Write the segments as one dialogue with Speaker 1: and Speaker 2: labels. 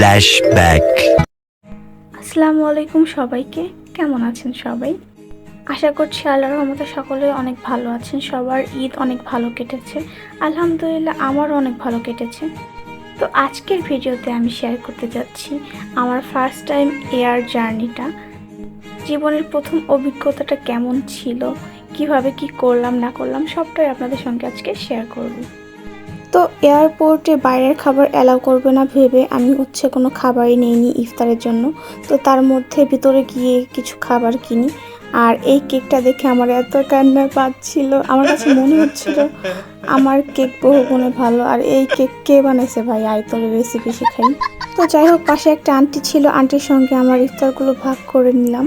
Speaker 1: Flashback.
Speaker 2: আসসালামু আলাইকুম সবাইকে। কেমন আছেন সবাই? আশা করছি আল্লাহর রহমতে সকলে অনেক ভালো আছেন। সবার ঈদ অনেক ভালো কেটেছে। আলহামদুলিল্লাহ আমারও অনেক ভালো কেটেছে। তো আজকের ভিডিওতে আমি শেয়ার করতে যাচ্ছি আমার ফার্স্ট টাইম এয়ার জার্নিটা জীবনের প্রথম অভিজ্ঞতাটা কেমন ছিল? কীভাবে কি করলাম, না করলাম, সবটাই আপনাদের সঙ্গে আজকে শেয়ার করব। তো এয়ারপোর্টে বাইরের খাবার অ্যালাউ করবে না ভেবে আমি হচ্ছে কোনো খাবারই নেইনি ইফতারের জন্য। তো তার মধ্যে ভিতরে গিয়ে কিছু খাবার কিনি। আর এই কেকটা দেখে আমার এত কান্না পাচ্ছিল। আমার কাছে মনে হচ্ছিল আমার কেক বহু গুণে ভালো। আর এই কেক কে বানাইছে ভাই? আয়তলের রেসিপি শেখাই। তো যাই হোক, পাশে একটা আন্টি ছিল। আন্টির সঙ্গে আমার ইফতারগুলো ভাগ করে নিলাম।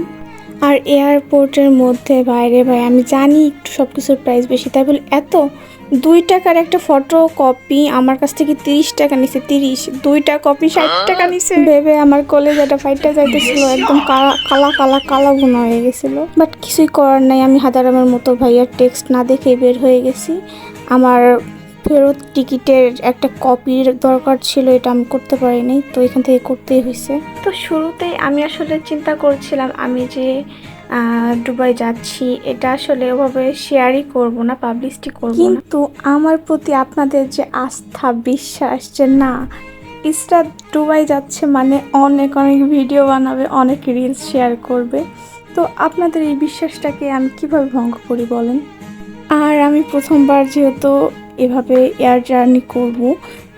Speaker 2: আর এয়ারপোর্টের মধ্যে বাইরে ভাই, আমি জানি একটু সব কিছুর প্রাইস বেশি। তাই বলে এত দুই টাকার একটা ফটো কপি আমার কাছ থেকে তিরিশ টাকা নিছে তিরিশ। দুইটা কপি ষাট টাকা নিছে। ভেবে আমার কলেজাটা ফাইটটা যাইতেছিল একদম কালা কালা কালা গুণ হয়ে গেছিল। বাট কিছুই করার নাই আমি হাদারামের মতো ভাইয়ার টেক্সট না দেখে বের হয়ে গেছি। আমার ফেরত টিকিটের একটা কপির দরকার ছিল এটা আমি করতে পারিনি তো এখান থেকে করতেই হয়েছে তো শুরুতেই আমি আসলে চিন্তা করছিলাম আমি যে দুবাই যাচ্ছি এটা আসলে ওভাবে শেয়ারই করব না পাবলিশটি করব কিন্তু আমার প্রতি আপনাদের যে আস্থা বিশ্বাস যে না ইসরা দুবাই যাচ্ছে মানে অনেক অনেক ভিডিও বানাবে অনেক রিলস শেয়ার করবে। তো আপনাদের এই বিশ্বাসটাকে আমি কীভাবে ভঙ্গ করি বলেন? আর আমি প্রথমবার যেহেতু এভাবে এয়ার জার্নি করব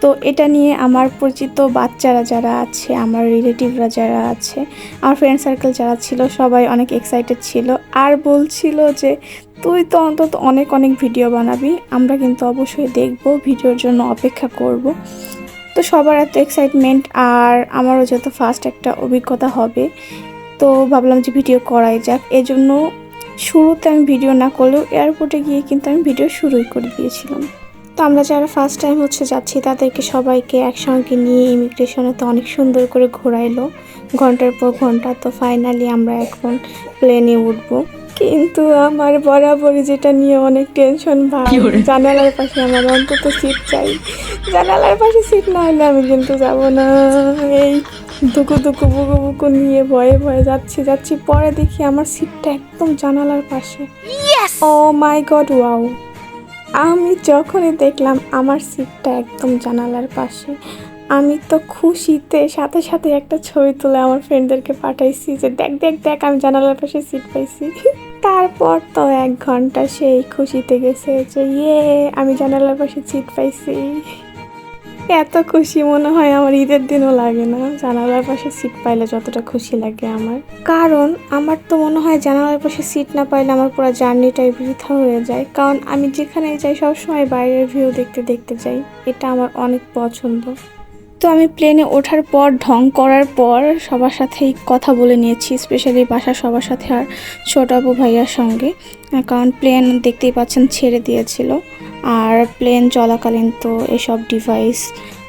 Speaker 2: তো এটা নিয়ে আমার পরিচিত বাচ্চারা যারা আছে, আমার রিলেটিভরা যারা আছে, আমার ফ্রেন্ড সার্কেল যারা ছিল, সবাই অনেক এক্সাইটেড ছিল আর বলছিল যে, তুই তো অন্তত অনেক অনেক ভিডিও বানাবি, আমরা কিন্তু অবশ্যই দেখব ভিডিওর জন্য অপেক্ষা করব। তো সবার এত এক্সাইটমেন্ট আর আমারও যেহেতু ফার্স্ট একটা অভিজ্ঞতা হবে, তো ভাবলাম যে ভিডিও করাই যাক। এজন্য শুরুতে আমি ভিডিও না করলেও এয়ারপোর্টে গিয়ে কিন্তু আমি ভিডিও শুরুই করে দিয়েছিলাম। তো আমরা যারা ফার্স্ট টাইম হচ্ছে যাচ্ছি তাদেরকে সবাইকে একসঙ্গে নিয়ে ইমিগ্রেশনে তো অনেক সুন্দর করে ঘোরাইলো। ঘণ্টার পর ঘণ্টা তো ফাইনালি আমরা এখন প্লেনে উঠবো। কিন্তু আমার বরাবরই যেটা নিয়ে অনেক টেনশন ভাই জানালার পাশে আমার অন্তত সিট চাই। জানালার পাশে সিট না হলে আমি কিন্তু যাব না। এই দুকু দুকু বুকু বুকু নিয়ে ভয়ে ভয়ে যাচ্ছি যাচ্ছি। পরে দেখি আমার সিটটা একদম জানালার পাশে। ও মাই গড ওয়াও আমি যখনই দেখলাম আমার সিটটা একদম জানালার পাশে, আমি তো খুশিতে সাথে সাথে একটা ছবি তুলে আমার ফ্রেন্ডদেরকে পাঠাইছি যে, দেখ দেখ দেখ, আমি জানালার পাশে সিট পাইছি। তারপর তো এক ঘণ্টা সেই খুশিতে গেছে যে ইয়ে আমি জানালার পাশে সিট পাইছি। এত খুশি মনে হয়, আমার ঈদের দিনও লাগে না। জানালার পাশে সিট পাইলে যতটা খুশি লাগে আমার। কারণ আমার তো মনে হয় জানালার পাশে সিট না পাইলে আমার পুরো জার্নিটাই বৃথা হয়ে যায়। কারণ আমি যেখানে যাই, সবসময় বাইরের ভিউ দেখতে দেখতে যাই। এটা আমার অনেক পছন্দ। তো আমি প্লেনে ওঠার পর, ঢং করার পর সবার সাথেই কথা বলে নিয়েছি স্পেশালি বাসার সবার সাথে আর ছোট আপু ভাইয়ার সঙ্গে। কারণ প্লেন দেখতেই পাচ্ছেন ছেড়ে দিয়েছিল। আর প্লেন চলাকালীন তো এসব ডিভাইস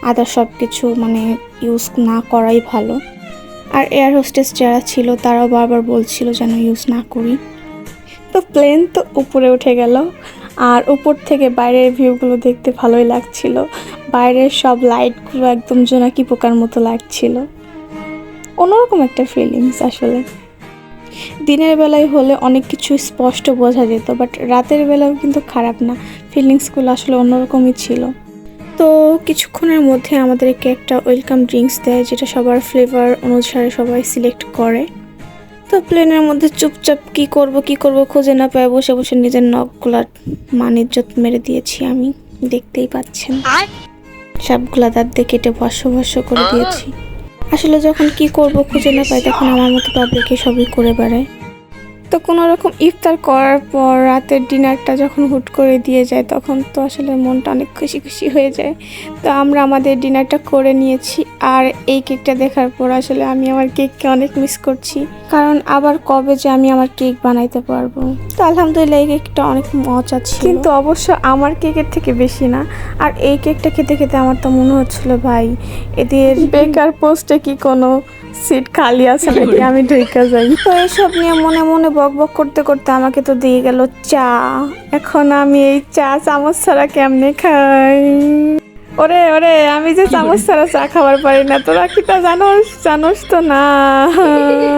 Speaker 2: আদার সব কিছু মানে ইউজ না করাই ভালো। আর এয়ার হোস্টেস যারা ছিল, তারাও বারবার বলছিল যেন ইউজ না করি। তো প্লেন তো উপরে উঠে গেল। আর উপর থেকে বাইরের ভিউগুলো দেখতে ভালোই লাগছিল। বাইরের সব লাইটগুলো একদম জোনাকি পোকার মতো লাগছিল। অন্যরকম একটা ফিলিংস আসলে। দিনের বেলায় হলে অনেক কিছু স্পষ্ট বোঝা যেত বাট রাতের বেলাও কিন্তু খারাপ না। ফিলিংসগুলো আসলে অন্যরকমই ছিল। তো কিছুক্ষণের মধ্যে আমাদেরকে একটা ওয়েলকাম ড্রিঙ্কস দেয়, যেটা সবার ফ্লেভার অনুসারে সবাই সিলেক্ট করে। তো প্লেনের মধ্যে চুপচাপ কি করব কি করব খুঁজে না পায় বসে বসে নিজের নখগুলা মানিজ্জত মেরে দিয়েছি আমি দেখতেই পাচ্ছেন। সবগুলা দাঁত দিয়ে কেটে ভস্য ভস্য করে দিয়েছি। আসলে যখন কি করব খুঁজে না পাই তখন আমার মতো পাবলিকে সবই করে বেড়ায়। তো কোনো রকম ইফতার করার পর রাতের ডিনারটা যখন হুট করে দিয়ে যায় তখন তো আসলে মনটা অনেক খুশি খুশি হয়ে যায়। তো আমরা আমাদের ডিনারটা করে নিয়েছি আর এই কেকটা দেখার পর আসলে আমি আমার কেককে অনেক মিস করছি। কারণ আবার কবে যে আমি আমার কেক বানাইতে পারব। তো আলহামদুলিল্লাহ এই কেকটা অনেক মজা ছিল। কিন্তু অবশ্য আমার কেকের থেকে বেশি না। আর এই কেকটা খেতে খেতে আমার তো মনে হচ্ছিল ভাই এদের বেকার পোস্টে কি কোনো সিট খালি আছে নাকি? আমি ঢুকা যাই। তো এইসব নিয়ে মনে মনে বক বক করতে করতে আমাকে তো দিয়ে গেল চা। এখন আমি এই চা চামচ ছাড়া কেমনে খাই? ওরে ওরে আমি যে চামচ ছাড়া চা খাবার পারি না তোরা কি তা জানোস? জানোস তো না।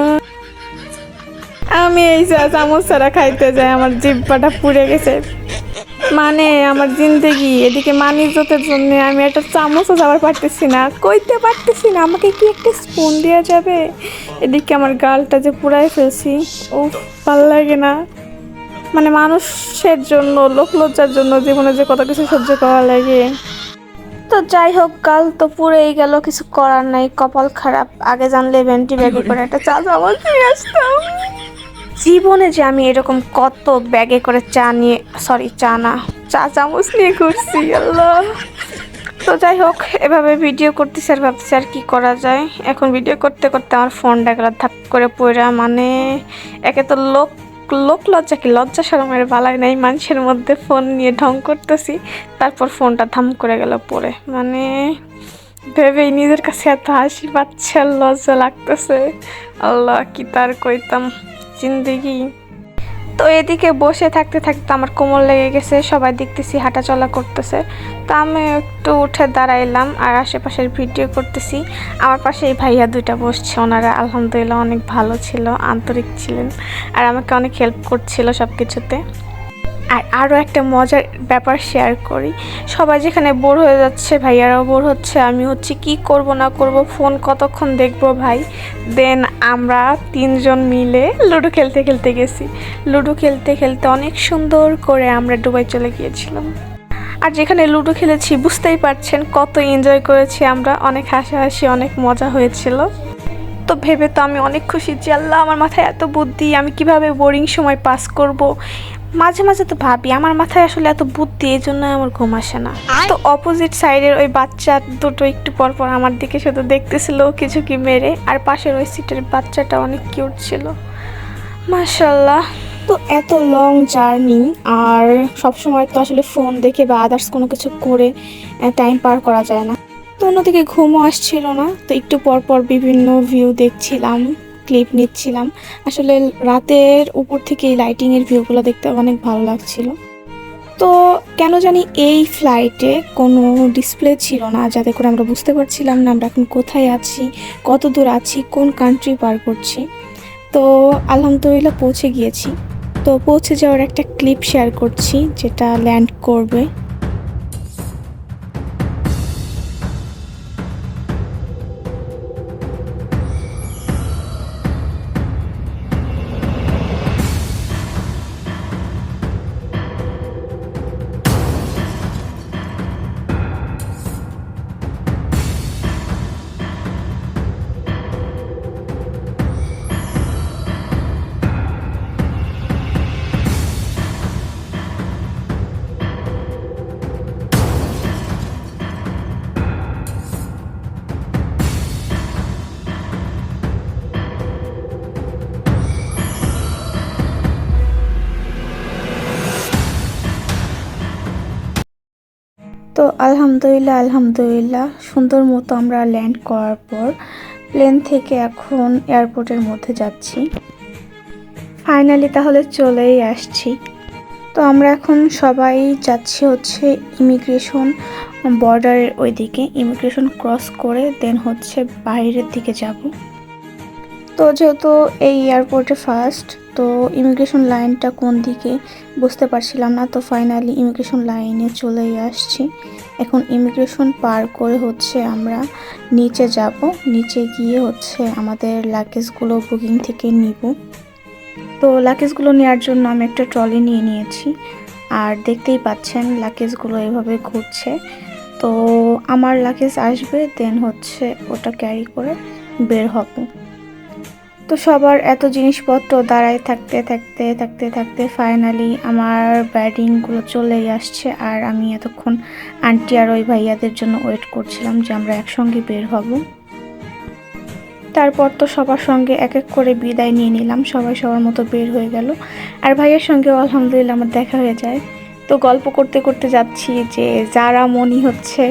Speaker 2: আমি এই চা চামচ ছাড়া খাইতে যাই আমার জিব্বাটা পুড়ে গেছে। মানে আমার জিন্দেগি, এদিকে মানি মানিজতের জন্য আমি একটা চামচও যাবার পারতেছি না। কইতে পারতেছি না, আমাকে কি একটা স্পুন দেওয়া যাবে? এদিকে আমার গালটা যে পুরাই ফেলছি ও ভালো লাগে না। মানে মানুষের জন্য লোকলজ্জার জন্য জীবনে যে কত কিছু সহ্য করা লাগে। তো যাই হোক কাল তো পুরেই গেল, কিছু করার নাই, কপাল খারাপ। আগে জানলে ভেন্টি ব্যাগে করে একটা চা চামচ নিয়ে আসতাম। জীবনে যে আমি এরকম কত ব্যাগে করে চা নিয়ে সরি চা না, চা চামচ নিয়ে ঘুরছি, আল্লাহ। তো যাই হোক, এভাবে ভিডিও করতেছি আর ভাবছি আর কি করা যায়। এখন ভিডিও করতে করতে আমার ফোনটা গেল ধাপ করে পড়া মানে একে তো লোক লোক লজ্জা কি? লজ্জা সরমের বালাই নাই, মানুষের মধ্যে ফোন নিয়ে ঢং করতেছি। তারপর ফোনটা থাম করে গেল পড়ে। মানে ভেবেই নিজের কাছে এত হাসি পাচ্ছে, লজ্জা লাগতেছে। আল্লাহ, কি তার কইতাম। জিন্দেগি। তো এদিকে বসে থাকতে থাকতে আমার কোমর লেগে গেছে, সবাই দেখতেছি হাঁটাচলা করতেছে। তো আমি একটু উঠে দাঁড়াইলাম আর আশেপাশের ভিডিও করতেছি। আমার পাশে এই ভাইয়া দুইটা বসছে, ওনারা আলহামদুলিল্লাহ অনেক ভালো ছিল, আন্তরিক ছিলেন। আর আমাকে অনেক হেল্প করছিল সব কিছুতে আর আরও একটা মজার ব্যাপার শেয়ার করি। সবাই যেখানে বোর হয়ে যাচ্ছে, ভাইয়ারাও বোর হচ্ছে, আমি হচ্ছে কি করব, না করব ফোন কতক্ষণ দেখব ভাই? দেন আমরা তিনজন মিলে লুডো খেলতে খেলতে গেছি। লুডো খেলতে খেলতে অনেক সুন্দর করে আমরা দুবাই চলে গিয়েছিলাম। আর যেখানে লুডো খেলেছি, বুঝতেই পারছেন কত এনজয় করেছি আমরা, অনেক হাসাহাসি, অনেক মজা হয়েছিল। তো ভেবে তো আমি অনেক খুশি যে, আল্লাহ, আমার মাথায় এত বুদ্ধি, আমি কীভাবে বোরিং সময় পাস করব? মাঝে মাঝে তো ভাবি, আমার মাথায় আসলে এত বুদ্ধি, এই জন্য আমার ঘুম আসে না। তো অপোজিট সাইডের ওই বাচ্চা দুটো একটু পর পর আমার দিকে শুধু দেখতেছিল কিছু কি মেরে, আর পাশের ওই সিটের বাচ্চাটা অনেক কিউট ছিল। মাশাল্লাহ তো এত লং জার্নি আর সব সময় তো আসলে ফোন দেখে বা আদার্স কোনো কিছু করে টাইম পার করা যায় না। তো অন্যদিকে ঘুমও আসছিল না, তো একটু পর পর বিভিন্ন ভিউ দেখছিলাম। ক্লিপ নিচ্ছিলাম। আসলে রাতের উপর থেকে এই লাইটিংয়ের ভিউগুলো দেখতে অনেক ভালো লাগছিল। তো কেন জানি এই ফ্লাইটে কোনো ডিসপ্লে ছিল না, যাতে করে আমরা বুঝতে পারছিলাম না আমরা এখন কোথায় আছি, কত দূর আছি, কোন কান্ট্রি পার করছি। তো আলহামদুলিল্লাহ পৌঁছে গিয়েছি। তো পৌঁছে যাওয়ার একটা ক্লিপ শেয়ার করছি, যেটা ল্যান্ড করবে। তো আলহামদুলিল্লাহ আলহামদুলিল্লাহ। সুন্দর মতো আমরা ল্যান্ড করার পর প্লেন থেকে এখন এয়ারপোর্টের মধ্যে যাচ্ছি। ফাইনালি তাহলে চলেই আসছি। তো আমরা এখন সবাই যাচ্ছি হচ্ছে ইমিগ্রেশন বর্ডারের ওইদিকে। ইমিগ্রেশন ক্রস করে দেন হচ্ছে বাইরের দিকে যাব। তো যেহেতু এই এয়ারপোর্টে ফার্স্ট তো ইমিগ্রেশন লাইনটা কোন দিকে বুঝতে পারছিলাম না, তো ফাইনালি ইমিগ্রেশন লাইনে চলেই আসছি। এখন ইমিগ্রেশন পার করে হচ্ছে আমরা নিচে যাব, নিচে গিয়ে হচ্ছে আমাদের লাগেজগুলো বুকিং থেকে নিব। তো লাগেজগুলো নেওয়ার জন্য আমি একটা ট্রলি নিয়ে নিয়েছি, আর দেখতেই পাচ্ছেন লাগেজগুলো এভাবে ঘুরছে। তো আমার লাগেজ আসবে দেন হচ্ছে ওটা ক্যারি করে বের হব। তো সবার এত জিনিসপত্র দাঁড়ায় থাকতে থাকতে থাকতে থাকতে ফাইনালি আমার ব্যাডিংগুলো চলেই আসছে আর আমি এতক্ষণ আন্টি আর ওই ভাইয়াদের জন্য ওয়েট করছিলাম যে আমরা একসঙ্গে বের হব। তারপর তো সবার সঙ্গে এক এক করে বিদায় নিয়ে নিলাম, সবাই সবার মতো বের হয়ে গেল। আর ভাইয়ের সঙ্গেও আলহামদুলিল্লাহ আমার দেখা হয়ে যায়। তো গল্প করতে করতে যাচ্ছি যে যারা মনি হচ্ছে,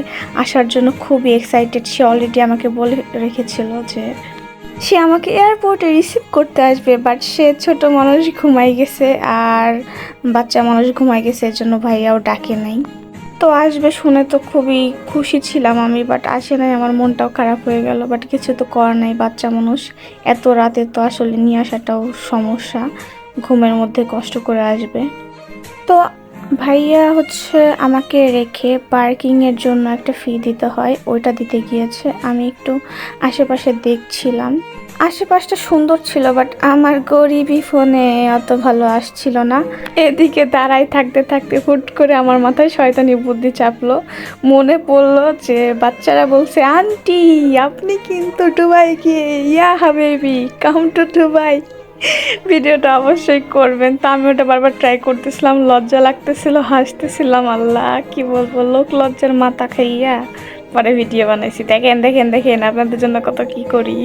Speaker 2: আসার জন্য খুবই এক্সাইটেড সে অলরেডি আমাকে বলে রেখেছিল যে সে আমাকে এয়ারপোর্টে রিসিভ করতে আসবে বাট সে ছোট মানুষ ঘুমাই গেছে আর বাচ্চা মানুষ ঘুমাই গেছে, এর জন্য ভাইয়াও ডাকে নাই। তো আসবে শুনে তো খুবই খুশি ছিলাম আমি বাট আসে নাই, আমার মনটাও খারাপ হয়ে গেল বাট কিছু তো করার নাই, বাচ্চা মানুষ। এত রাতে তো আসলে নিয়ে আসাটাও সমস্যা, ঘুমের মধ্যে কষ্ট করে আসবে। তো ভাইয়া হচ্ছে আমাকে রেখে পার্কিংয়ের জন্য একটা ফি দিতে হয়, ওইটা দিতে গিয়েছে। আমি একটু আশেপাশে দেখছিলাম। আশেপাশটা সুন্দর ছিল বাট আমার গরিবই ফোনে অত ভালো আসছিল না। এদিকে দাঁড়াই থাকতে থাকতে হুট করে আমার মাথায় শয়তানি বুদ্ধি চাপলো। মনে পড়ল যে বাচ্চারা বলছে, আন্টি, আপনি কিন্তু দুবাই গিয়ে ইয়া হাবেবি কাম টু দুবাই। ভিডিওটা অবশ্যই করবেন। তো আমি ওটা বারবার ট্রাই করতেছিলাম, লজ্জা লাগতেছিল, হাসতেছিলাম, আল্লাহ, কি বলব, লোক লজ্জার মাথা খাইয়া পরে ভিডিও বানাইছি। দেখেন দেখেন দেখেন, আপনাদের জন্য কত কি করি।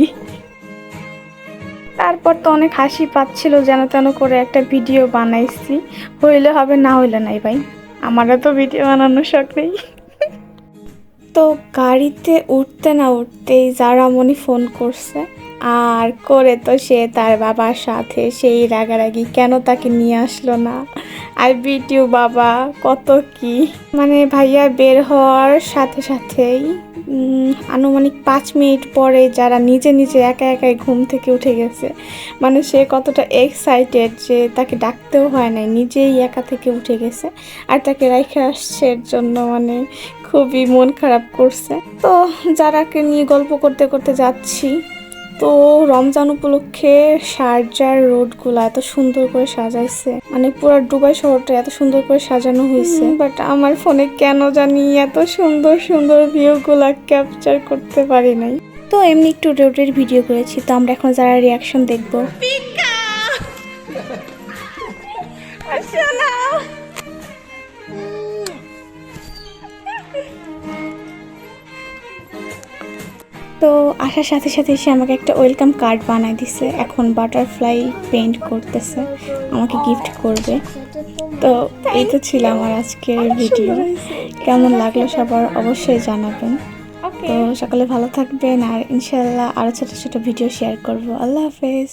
Speaker 2: তারপর তো অনেক হাসি পাচ্ছিল যেন তেন করে একটা ভিডিও বানাইছি। হইলে হবে, না হইলে নাই ভাই। আমারও তো ভিডিও বানানোর শখ নেই। তো গাড়িতে উঠতে না উঠতেই জারামণি ফোন করছে আর করে তো সে তার বাবার সাথে সেই রাগারাগি কেন তাকে নিয়ে আসলো না? আর বিটিউ বাবা, কত কি? মানে ভাইয়া বের হওয়ার সাথে সাথেই আনুমানিক পাঁচ মিনিট পরে যারা নিজে নিজে একা একাই ঘুম থেকে উঠে গেছে মানে সে কতটা এক্সাইটেড যে তাকে ডাকতেও হয় নাই, নিজেই একা থেকে উঠে গেছে, আর তাকে রেখে আসছে জন্য মানে খুবই মন খারাপ করছে। তো যারাকে নিয়ে গল্প করতে করতে যাচ্ছি তো রমজান উপলক্ষে শারজার রোডগুলো এত সুন্দর করে সাজাইছে। মানে পুরো দুবাই শহরটা এত সুন্দর করে সাজানো হয়েছে বাট আমার ফোনে কেন জানি এত সুন্দর সুন্দর ভিউগুলো ক্যাপচার করতে পারি নাই। তো এমনি একটু রোডের ভিডিও করেছি তো আমরা এখন যারা রিয়াকশন দেখব। তো আসার সাথে সাথে সে আমাকে একটা ওয়েলকাম কার্ড বানায় দিছে। এখন বাটারফ্লাই পেন্ট করতেছে আমাকে গিফট করবে। তো এই তো ছিল আমার আজকের ভিডিও কেমন লাগল সবার অবশ্যই জানাবেন। তো সকালে ভালো থাকবেন আর ইনশাল্লাহ আরও ছোটো ছোটো ভিডিও শেয়ার করব। আল্লাহ হাফেজ।